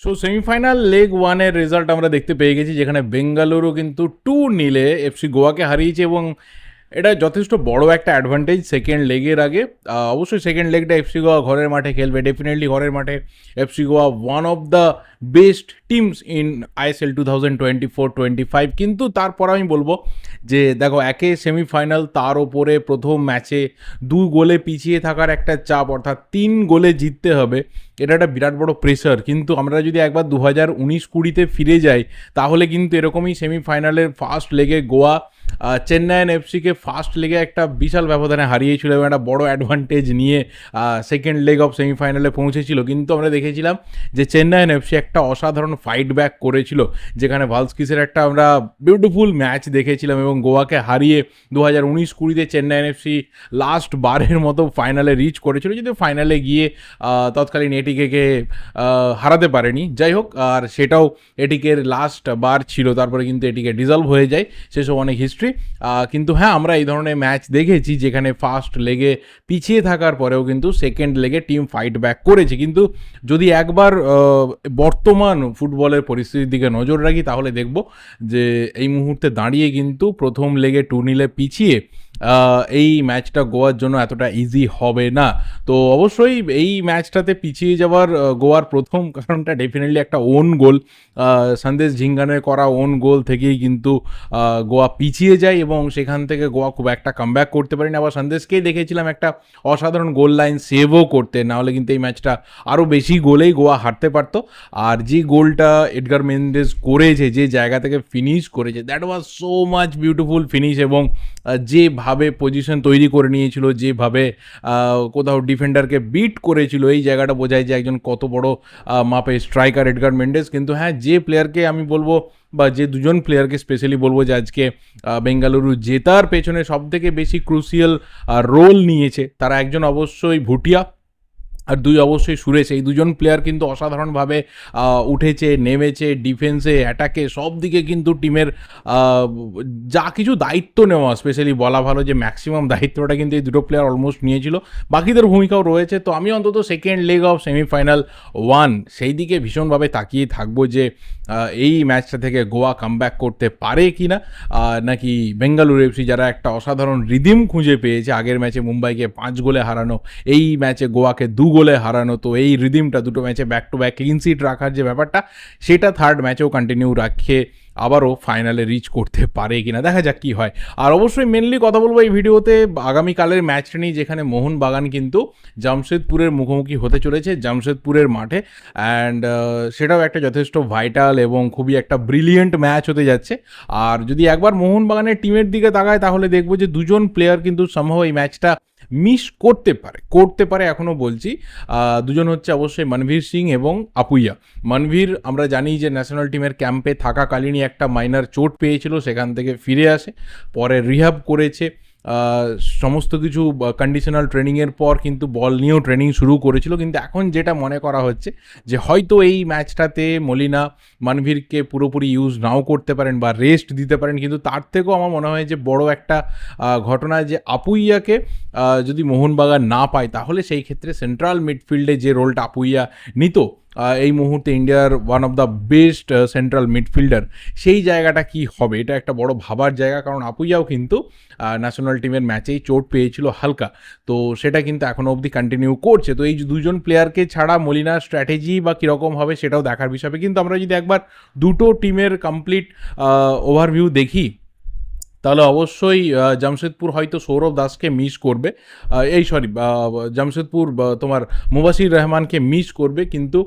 So semifinal leg ওয়ানের result আমরা দেখতে পেয়ে গেছি, যেখানে বেঙ্গালুরু কিন্তু টু নিলে এফসি গোয়াকে হারিয়েছে এবং এটা যথেষ্ট বড় একটা অ্যাডভান্টেজ সেকেন্ড লেগের আগে। অবশ্যই সেকেন্ড লেগটা এফসি গোয়া ঘরের মাঠে খেলবে। ডেফিনেটলি ঘরের মাঠে FC Goa one of the best teams in ISL two thousand twenty four twenty five কিন্তু তারপর আমি বলব যে, দেখো, একে সেমিফাইনাল তার ওপরে প্রথম ম্যাচে দু গোলে পিছিয়ে থাকার একটা চাপ, অর্থাৎ তিন গোলে জিততে হবে, এটা একটা বিরাট বড় প্রেশার কিন্তু আমরা যদি একবার দু হাজার উনিশ কুড়িতে ফিরে যাই, তাহলে কিন্তু এরকমই সেমিফাইনালের ফার্স্ট লেগে গোয়া চেন্নাইন এফসিকে ফার্স্ট লেগে একটা বিশাল ব্যবধানে হারিয়েছিল এবং একটা বড় অ্যাডভান্টেজ নিয়ে সেকেন্ড লেগ অফ সেমিফাইনালে পৌঁছেছিল। কিন্তু আমরা দেখেছিলাম যে চেন্নাইন এফসি একটা অসাধারণ ফাইট ব্যাক করেছিল, যেখানে ভালস্কিসের একটা আমরা বিউটিফুল ম্যাচ দেখেছিলাম এবং গোয়াকে হারিয়ে দু হাজার উনিশ কুড়িতে চেন্নাইন এফসি লাস্ট বারের মতো ফাইনালে রিচ করেছিল, যদিও ফাইনালে গিয়ে তৎকালীন এটিকে হারাতে পারেনি। যাই হোক, আর সেটাও এটিকের লাস্ট বার ছিল, তারপরে কিন্তু এটিকে ডিজলভ হয়ে যায়। সেসব অনেক হিস্ট্রি কিন্তু হ্যাঁ আমরা এই ধরনের ম্যাচ দেখেছি যেখানে ফার্স্ট লেগে পিছিয়ে থাকার পরেও কিন্তু সেকেন্ড লেগে টিম ফাইট ব্যাক করেছে। কিন্তু যদি একবার বর্তমান ফুটবলের পরিস্থিতির দিকে নজর রাখি, তাহলে দেখব যে এই মুহূর্তে দাঁড়িয়ে কিন্তু প্রথম লেগে টু নিলে পিছিয়ে এই ম্যাচটা গোয়ার জন্য এতটা ইজি হবে না। তো অবশ্যই এই ম্যাচটাতে পিছিয়ে যাওয়ার গোয়ার প্রথম কারণটা ডেফিনেটলি একটা ওন গোল সন্দেশ ঝিঙ্গানের করা ওন গোল থেকেই কিন্তু গোয়া পিছিয়ে যায় এবং সেখান থেকে গোয়া খুব একটা কামব্যাক করতে পারেনি। আবার সন্দেশকেই দেখেছিলাম একটা অসাধারণ গোল লাইন সেভও করতে। নাহলে কিন্তু এই ম্যাচটা আরও বেশি গোলেই গোয়া হারতে পারতো। আর যে গোলটা এডগার মেন্ডেস করেছে যে জায়গা থেকে ফিনিশ করেছে that was so much beautiful finish এবং আহ, যেভাবে পজিশন তৈরি করে নিয়েছিল, যেভাবে কোথাও ডিফেন্ডারকে বিট করেছিল, এই জায়গাটা বোঝায় যে একজন কত বড় মাপে স্ট্রাইকার এডগার মেন্ডেস কিন্তু হ্যাঁ যে প্লেয়ারকে আমি বলব বা যে দুজন প্লেয়ারকে স্পেশালি বলব যে আজকে বেঙ্গালুরু জেতার পেছনে সব থেকে বেশি ক্রুসিয়াল রোল নিয়েছে, তারা একজন অবশ্যই ভুটিয়া। আর দুই অবশ্যই সুরেশ, এই দুজন প্লেয়ার কিন্তু অসাধারণভাবে উঠেছে, নেমেছে ডিফেন্সে অ্যাটাকে সব দিকে কিন্তু টিমের যা কিছু দায়িত্ব নেওয়া স্পেশালি বলা ভালো যে ম্যাক্সিমাম দায়িত্বটা কিন্তু এই দুটো প্লেয়ার অলমোস্ট নিয়েছিল। বাকিদের ভূমিকাও রয়েছে। তো আমি অন্তত second leg of semifinal one সেই দিকে ভীষণভাবে তাকিয়ে থাকব যে এই ম্যাচটা থেকে গোয়া কামব্যাক করতে পারে কি না নাকি বেঙ্গালুরু এফসি যারা একটা অসাধারণ রিদিম খুঁজে পেয়েছে আগের ম্যাচে মুম্বাইকে পাঁচ গোলে হারানো, এই ম্যাচে গোয়াকে দু গোলে হারানো। তো এই রিদিমটা দুটো ম্যাচে back to back clean sheet রাখার যে ব্যাপারটা, সেটা থার্ড ম্যাচেও কন্টিনিউ রাখে আবারও ফাইনালে রিচ করতে পারে কিনা, দেখা যাক কি হয়। আর অবশ্যই মেনলি কথা বলব এই ভিডিওতে আগামীকালের ম্যাচটা নিয়ে, যেখানে মোহনবাগান কিন্তু জামশেদপুরের মুখোমুখি হতে চলেছে, জামশেদপুরের মাঠে। অ্যান্ড সেটাও একটা যথেষ্ট ভাইটাল এবং খুবই একটা ব্রিলিয়েন্ট ম্যাচ হতে যাচ্ছে। আর যদি একবার মোহনবাগানের টিমের দিকে তাকায়, তাহলে দেখব যে দুজন প্লেয়ার কিন্তু সম্ভব এই ম্যাচটা মিস করতে পারে করতে পারে এখনও বলছি। দুজন হচ্ছে অবশ্যই মনভীর সিং এবং আপুইয়া। মনভীর আমরা জানি যে ন্যাশনাল টিমের ক্যাম্পে থাকাকালীনই একটা মাইনার চোট পেয়েছিল, সেখান থেকে ফিরে আসে। পরে রিহাব করেছে। সমস্ত কিছু কন্ডিশনাল ট্রেনিংয়ের পর কিন্তু বল নিয়েও ট্রেনিং শুরু করেছিল। কিন্তু এখন যেটা মনে করা হচ্ছে যে হয়তো এই ম্যাচটাতে মলিনা মানভীরকে পুরোপুরি ইউজ নাও করতে পারেন বা রেস্ট দিতে পারেন। কিন্তু তার থেকেও আমার মনে হয় যে বড় একটা ঘটনা যে আপুইয়াকে যদি মোহনবাগান না পায়, তাহলে সেই ক্ষেত্রে সেন্ট্রাল মিডফিল্ডে যে রোলটা আপুইয়া নিত এই মুহূর্তে ইন্ডিয়ার one of the best central midfielder সেই জায়গাটা কি হবে? এটা একটা বড় ভাবার জায়গা, কারণ আপুইয়াও কিন্তু ন্যাশনাল টিমের ম্যাচেই চোট পেয়েছিল হালকা। তো সেটা কিন্তু এখনও অবধি কন্টিনিউ করছে। তো এই দুজন প্লেয়ারকে ছাড়া মলিনার স্ট্র্যাটেজি বা কীরকম হবে সেটাও দেখার বিষয়ে। কিন্তু আমরা যদি একবার দুটো টিমের কমপ্লিট ওভারভিউ দেখি, তাহলে অবশ্যই জামশেদপুর হয়তো সৌরভ দাসকে মিস করবে। এই সরি জামশেদপুর তোমার মুবাসির রহমানকে মিস করবে। কিন্তু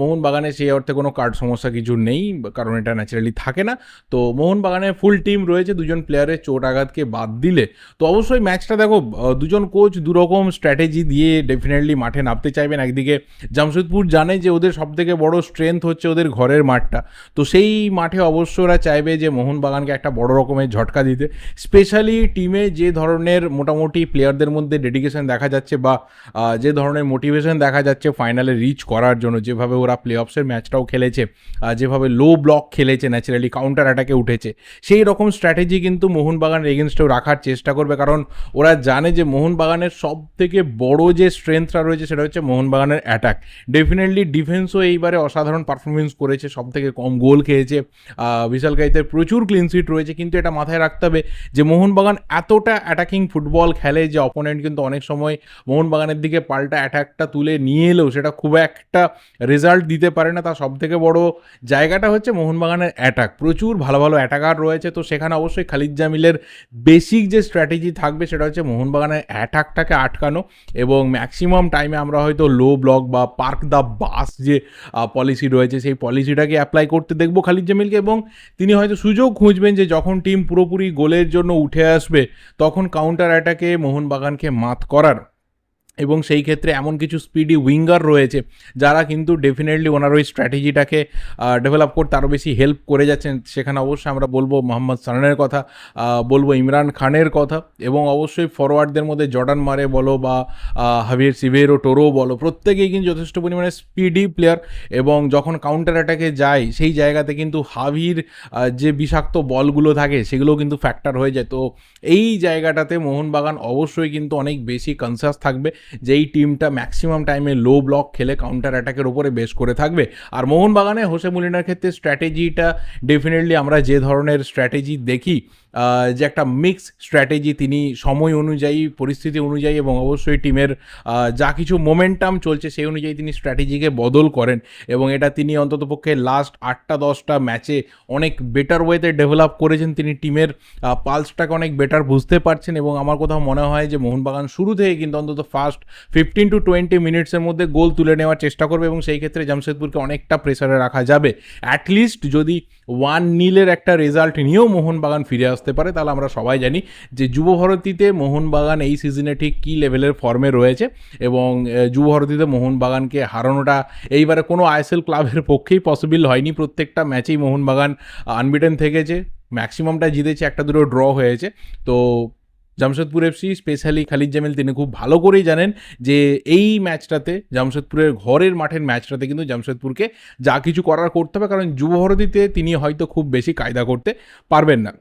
মোহনবাগানে সেই অর্থে কোনো কার্ড সমস্যা কিছু নেই, কারণ এটা ন্যাচারালি থাকে না। তো মোহনবাগানে ফুল টিম রয়েছে, দুজন প্লেয়ারের চোট আঘাতকে বাদ দিলে। তো অবশ্যই ম্যাচটা দেখো দুজন কোচ দুরকম স্ট্র্যাটেজি দিয়ে ডেফিনেটলি মাঠে নামতে চাইবেন। একদিকে জামশেদপুর জানে যে ওদের সবথেকে বড় স্ট্রেংথ হচ্ছে ওদের ঘরের মাঠটা। তো সেই মাঠে অবশ্য ওরা চাইবে যে মোহনবাগানকে একটা বড় রকমের ঝটকা দিতে। স্পেশালি টিমে যে ধরনের মোটামুটি প্লেয়ারদের মধ্যে ডেডিকেশন দেখা যাচ্ছে বা যে ধরনের মোটিভেশন দেখা যাচ্ছে ফাইনালে রিচ করার জন্য, যেভাবে যেভাবে ওরা প্লে অফসের ম্যাচটাও খেলেছে যেভাবে লো ব্লক খেলেছে ন্যাচারালি কাউন্টার অ্যাটাকে উঠেছে, সেই রকম স্ট্র্যাটেজি কিন্তু মোহনবাগানের এগেনস্টেও রাখার চেষ্টা করবে। কারণ ওরা জানে যে মোহনবাগানের সব থেকে বড় যে স্ট্রেংথটা রয়েছে সেটা হচ্ছে মোহনবাগানের অ্যাটাক ডেফিনেটলি ডিফেন্সও এইবারে অসাধারণ পারফরমেন্স করেছে সব থেকে কম গোল খেয়েছে। বিশাল কাইতের প্রচুর ক্লিন সিট রয়েছে, কিন্তু এটা মাথায় রাখতে হবে যে মোহনবাগান এতটা অ্যাটাকিং ফুটবল খেলে যে অপোনেন্ট কিন্তু অনেক সময় মোহনবাগানের দিকে পাল্টা অ্যাটাকটা তুলে নিয়ে এলেও সেটা খুব একটা রেজাল্ট দিতে পারে না তার সব থেকে বড় জায়গাটা হচ্ছে মোহনবাগানের অ্যাটাক প্রচুর ভালো ভালো অ্যাটাকার রয়েছে, তো সেখানে অবশ্যই খালিদ জামিলের বেসিক যে স্ট্র্যাটেজি থাকবে, সেটা হচ্ছে মোহনবাগানের অ্যাটাকটাকে আটকানো এবং ম্যাক্সিমাম টাইমে আমরা হয়তো লো ব্লক বা পার্ক দ্য বাস যে পলিসি রয়েছে, সেই পলিসিটাকে অ্যাপ্লাই করতে দেখব খালিদ জামিলকে এবং তিনি হয়তো সুযোগ খুঁজবেন যে যখন টিম পুরোপুরি গোলের জন্য উঠে আসবে, তখন কাউন্টার অ্যাটাকে মোহনবাগানকে মাত করার। এবং সেই ক্ষেত্রে এমন কিছু স্পিডি উইঙ্গার রয়েছে যারা কিন্তু ডেফিনেটলি ওনার ওই স্ট্র্যাটেজিটাকে ডেভেলপ করতে আরও বেশি হেল্প করে যাচ্ছেন। সেখানে অবশ্যই আমরা বলব মোহাম্মদ সানানের কথা বলব ইমরান খানের কথা এবং অবশ্যই ফরওয়ার্ডদের মধ্যে জর্ডান মারে বলো বা হাভিয়ার সিভেরো টোরো বলো, প্রত্যেকেই কিন্তু যথেষ্ট পরিমাণে স্পিডি প্লেয়ার এবং যখন কাউন্টার অ্যাটাকে যায়, সেই জায়গাতে কিন্তু হাভির যে বিষাক্ত বলগুলো থাকে সেগুলোও কিন্তু ফ্যাক্টর হয়ে যায়। তো এই জায়গাটাতে মোহনবাগান অবশ্যই কিন্তু অনেক বেশি কনসাস থাকবে যে এই টিমটা ম্যাক্সিমাম টাইমে লো ব্লক খেলে কাউন্টার অ্যাটাকের উপরে বেশ করে থাকবে। আর মোহনবাগানে হোসে মুলিনার ক্ষেত্রে স্ট্র্যাটেজিটা ডেফিনেটলি আমরা যে ধরনের স্ট্র্যাটেজি দেখি যে একটা মিক্স স্ট্র্যাটেজি তিনি সময় অনুযায়ী, পরিস্থিতি অনুযায়ী এবং অবশ্যই টিমের যা কিছু মোমেন্টাম চলছে সেই অনুযায়ী তিনি স্ট্র্যাটেজিকে বদল করেন এবং এটা তিনি অন্ততপক্ষে লাস্ট আটটা, দশটা ম্যাচে অনেক বেটার ওয়েতে ডেভেলপ করেছেন। তিনি টিমের পালসটাকে অনেক বেটার বুঝতে পারছেন এবং আমার কোথাও মনে হয় যে মোহনবাগান শুরু থেকে কিন্তু অন্তত ফার্স্ট ফিফটিন টু টোয়েন্টি মিনিটসের মধ্যে গোল তুলে নেওয়ার চেষ্টা করবে এবং সেই ক্ষেত্রে জামশেদপুরকে অনেকটা প্রেসারে রাখা যাবে। অ্যাটলিস্ট যদি ওয়ান নীলের একটা রেজাল্ট নিয়েও মোহনবাগান ফিরে আসতে পারে, তাহলে আমরা সবাই জানি যে যুবভারতীতে মোহনবাগান এই সিজনে ঠিক কী লেভেলের ফর্মে রয়েছে এবং যুবভারতীতে মোহনবাগানকে হারানোটা এইবারে কোনো আইএসএল ক্লাবের পক্ষেই পসিবল হয়নি। প্রত্যেকটা ম্যাচেই মোহনবাগান আনবিটেন থেকেছে ম্যাক্সিমামটা জিতেছে, একটা দুটো ড্র হয়েছে। তো জামশেদপুর এফসি স্পেশালি খালিদ জামিল, তিনি খুব ভালো করেই জানেন যে এই ম্যাচটাতে জামশেদপুরের ঘরের মাঠের ম্যাচটাতে কিন্তু জামশেদপুরকে যা কিছু করার করতে হবে, কারণ যুবভারতীতে তিনি হয়তো খুব বেশি কায়দা করতে পারবেন না।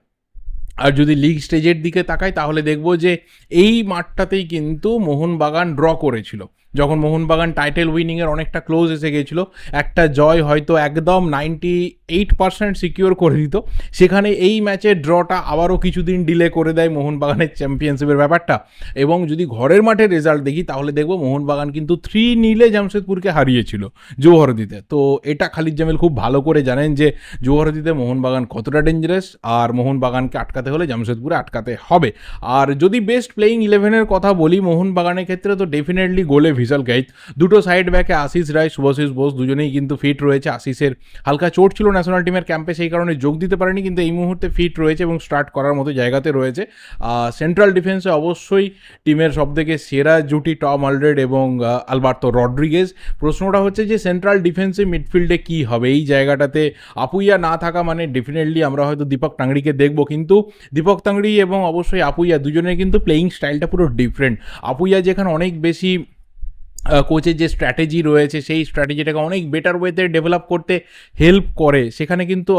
আর যদি লিগ স্টেজের দিকে তাকাই, তাহলে দেখব যে এই মাঠটাতেই কিন্তু মোহনবাগান ড্র করেছিল। যখন মোহনবাগান টাইটেল উইনিংয়ের অনেকটা ক্লোজ এসে গিয়েছিল একটা জয় হয়তো একদম নাইনটি এইট পার্সেন্ট সিকিওর করে দিত। সেখানে এই ম্যাচের ড্রটা আবারও কিছুদিন ডিলে করে দেয় মোহনবাগানের চ্যাম্পিয়নশিপের ব্যাপারটা। এবং যদি ঘরের মাঠের রেজাল্ট দেখি, তাহলে দেখব মোহনবাগান কিন্তু থ্রি নীলে জামশেদপুরকে হারিয়েছিল জৌহরদিতে তো এটা খালিদ জামিল খুব ভালো করে জানেন যে জৌহরদিতে মোহনবাগান কতটা ডেঞ্জারাস আর মোহনবাগানকে আটকাতে হলে জামশেদপুরে আটকাতে হবে। আর যদি বেস্ট প্লেইং ইলেভেনের কথা বলি, মোহনবাগানের ক্ষেত্রে তো ডেফিনেটলি গোলে ভিজাল গাইড দুটো সাইড ব্যাকে আশিস রায়, শুভাশিস বোস দুজনেই কিন্তু ফিট রয়েছে। আশিসের হালকা চোট ছিল ন্যাশনাল টিমের ক্যাম্পে সেই কারণে যোগ দিতে পারেনি, কিন্তু এই মুহূর্তে ফিট রয়েছে এবং স্টার্ট করার মতো জায়গাতে রয়েছে। সেন্ট্রাল ডিফেন্সে অবশ্যই টিমের সবথেকে সেরা জুটি টম অলরেড এবং আলবার্তো রড্রিগেজ। প্রশ্নটা হচ্ছে যে সেন্ট্রাল ডিফেন্সে মিডফিল্ডে কী হবে? এই জায়গাটাতে আপুইয়া না থাকা মানে ডেফিনেটলি আমরা হয়তো দীপক টাংড়িকে দেখব, কিন্তু দীপক তাংড়ি এবং অবশ্যই আপুইয়া দুজনের কিন্তু প্লেয়িং স্টাইলটা পুরো ডিফারেন্ট আপুইয়া যেখানে অনেক বেশি কোচের যে স্ট্র্যাটেজি রয়েছে, সেই স্ট্র্যাটেজিটাকে অনেক বেটার ওয়েতে ডেভেলপ করতে হেল্প করে। সেখানে কিন্তু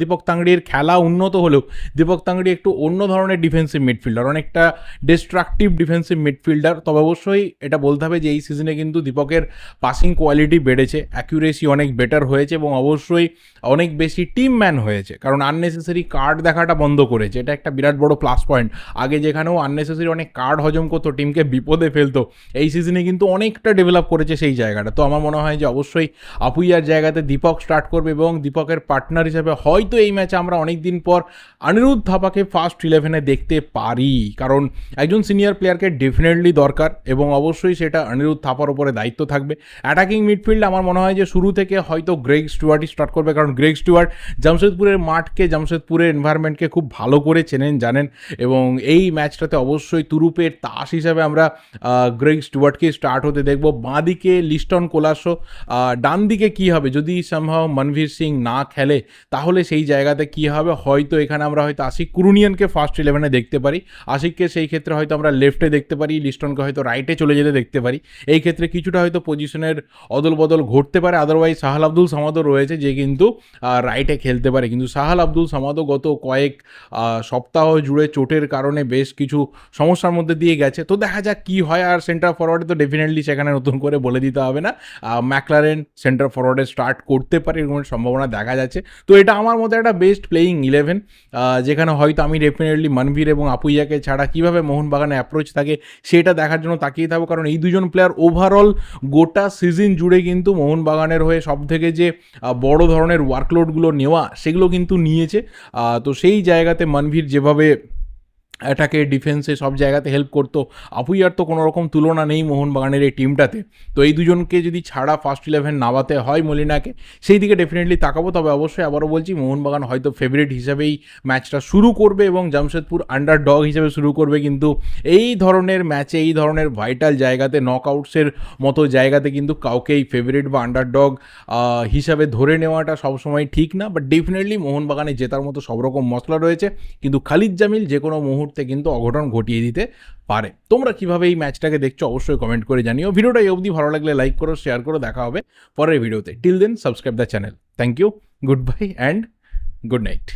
দীপক তাংড়ির খেলা উন্নত হলেও, দীপক তাংড়ি একটু অন্য ধরনের ডিফেন্সিভ মিডফিল্ডার অনেকটা ডিস্ট্রাকটিভ ডিফেন্সিভ মিডফিল্ডার তবে অবশ্যই এটা বলতে হবে যে, এই সিজনে কিন্তু দীপকের পাসিং কোয়ালিটি বেড়েছে অ্যাকিউরেসি অনেক বেটার হয়েছে এবং অবশ্যই অনেক বেশি টিম ম্যান হয়েছে। কারণ আননেসেসারি কার্ড দেখাটা বন্ধ করেছে। এটা একটা বিরাট বড় প্লাস পয়েন্ট আগে যেখানেও আননেসেসারি অনেক কার্ড হজম করতো টিমকে বিপদে ফেলতো, এই সিজনে কিন্তু অনেকটা ডেভেলপ করেছে সেই জায়গাটা। তো আমার মনে হয় যে অবশ্যই আপুইয়ার জায়গাতে দীপক স্টার্ট করবে এবং দীপকের পার্টনার হিসেবে হয়তো এই ম্যাচে আমরা অনেক দিন পর অনিরুদ্ধ থাপাকে ফার্স্ট ইলেভেনে দেখতে পারি। কারণ একজন সিনিয়র প্লেয়ারকে ডেফিনেটলি দরকার এবং অবশ্যই সেটা অনিরুদ্ধ থাপার উপরে দায়িত্ব থাকবে। অ্যাটাকিং মিডফিল্ড আমার মনে হয় যে শুরু থেকে হয়তো গ্রেগ স্টুয়ার্টই স্টার্ট করবে। কারণ গ্রেগ স্টুয়ার্ট জামশেদপুরের মাঠকে, জামশেদপুরের এনভায়রনমেন্টকে খুব ভালো করে চেনেন, জানেন এবং এই ম্যাচটাতে অবশ্যই তুরুপের তাস হিসাবে আমরা গ্রেগ স্টুয়ার্টকে স্টার্ট হতে দেখব বাঁ দিকে লিস্টন কোলাসো ডান দিকে কি হবে? যদি সম্ভব মনভীর সিং না খেলে, তাহলে সেই জায়গাতে কি হবে? হয়তো এখানে আমরা হয়তো আশিক কুরুনিয়ানকে ফার্স্ট ইলেভেনে দেখতে পারি। আশিককে সেই ক্ষেত্রে হয়তো আমরা লেফটে দেখতে পারি, লিস্টনকে হয়তো রাইটে চলে যেতে দেখতে পারি। এই ক্ষেত্রে কিছুটা হয়তো পজিশনের অদল বদল ঘটতে পারে। আদারওয়াইজ সাহাল আব্দুল সামাদও রয়েছে যে কিন্তু রাইটে খেলতে পারে। কিন্তু সাহাল আব্দুল সামাদও গত কয়েক সপ্তাহ জুড়ে চোটের কারণে বেশ কিছু সমস্যার মধ্যে দিয়ে গেছে। তো দেখা যাক কি হয়। আর সেন্টার ফরওয়ার্ডে তো ডেফিনেটলি সেখানে নতুন করে বলে দিতে হবে না। ম্যাকলারেন সেন্টার ফরওয়ার্ডে স্টার্ট করতে পারে এরকম সম্ভাবনা দেখা যাচ্ছে। তো এটা আমার মধ্যে একটা বেস্ট প্লেয়িং ইলেভেন যেখানে হয়তো আমি ডেফিনেটলি মনভীর এবং আপুইয়াকে ছাড়া কীভাবে মোহনবাগানে অ্যাপ্রোচ থাকে সেটা দেখার জন্য তাকিয়ে থাকব। কারণ এই দুজন প্লেয়ার ওভারঅল গোটা সিজন জুড়ে কিন্তু মোহনবাগানের হয়ে সব থেকে যে বড় ধরনের ওয়ার্কলোডগুলো নেওয়া সেগুলো কিন্তু নিয়েছে। তো সেই জায়গাতে মনভীর যেভাবে অ্যাটাকে ডিফেন্সে সব জায়গাতে হেল্প করতো। আপুইয়ার তো কোনো রকম তুলনা নেই মোহনবাগানের এই টিমটাতে তো এই দুজনকে যদি ছাড়া ফার্স্ট ইলেভেন নামাতে হয় মলিনাকে, সেই দিকে ডেফিনেটলি তাকাবো। তবে অবশ্যই আবারও বলছি, মোহনবাগান হয়তো ফেভারিট হিসেবেই ম্যাচটা শুরু করবে এবং জামশেদপুর আন্ডার ডগ হিসেবে শুরু করবে। কিন্তু এই ধরনের ম্যাচে এই ধরনের ভাইটাল জায়গাতে নক আউটসের মতো জায়গাতে কিন্তু কাউকেই ফেভারিট বা আন্ডার ডগ হিসাবে ধরে নেওয়াটা সবসময় ঠিক না। বাট ডেফিনেটলি মোহনবাগানে জেতার মতো সব রকম মশলা রয়েছে। কিন্তু খালিদ জামিল যে কোনো মুহূর্তে কিন্তু অঘটন ঘটিয়ে দিতে পারে। তোমরা কীভাবে এই ম্যাচটাকে দেখছ অবশ্যই কমেন্ট করে জানিও। ভিডিওটা অবধি ভালো লাগলে লাইক করো, শেয়ার করো, দেখা হবে পরের ভিডিওতে। Till then subscribe the channel thank you good bye and good night